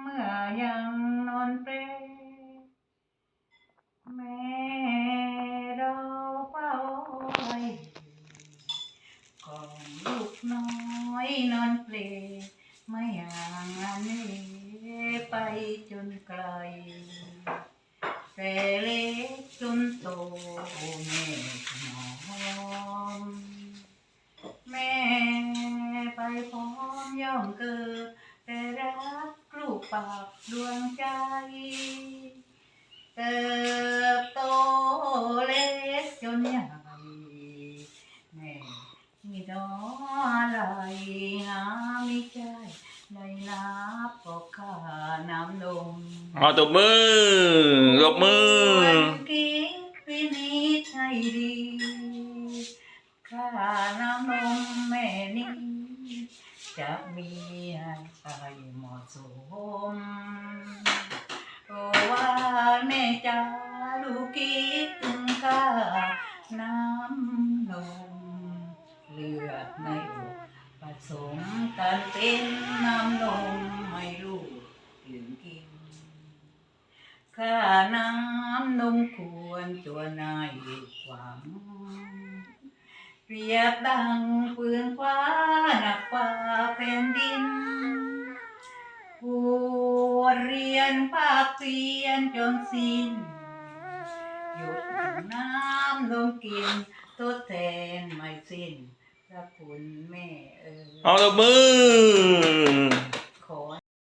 เมื่อยังนอนเปรแม่เราเฝ้าก่อนลูกน้อยนอนเปรไม่ห่างอันนไปจนไกล แต่เล็กจนโตแม่ถนอมแม่ไปพร้อมย่อมเกิด ปากดวงใจ เติบโตเล็กจนใหญ่แม่มีดอกอะไรงามมีใจได้นับก็ค่าน้ำนมเอาตบมือตบมือคิดวินิจให้ดีค่าน้ำนมแม่นี้ จะมีให้ใครเหมาะสมโอ้ว่าแม่จ้าลูกคิดถึงค่าน้ำนมเลือดในอกผสมกันเป็นน้ำนมให้ลูกดื่มกินค่าน้ำนมควรตัวนายหวัง เปรียบดังปืนฟ้าหนักกว่าแผ่นดินผู้เรียนภาคเพียนจนสิ้นหยุดน้ำลงกินทดแทนไม่สิ้นพระคุณแม่เออเอาละมือ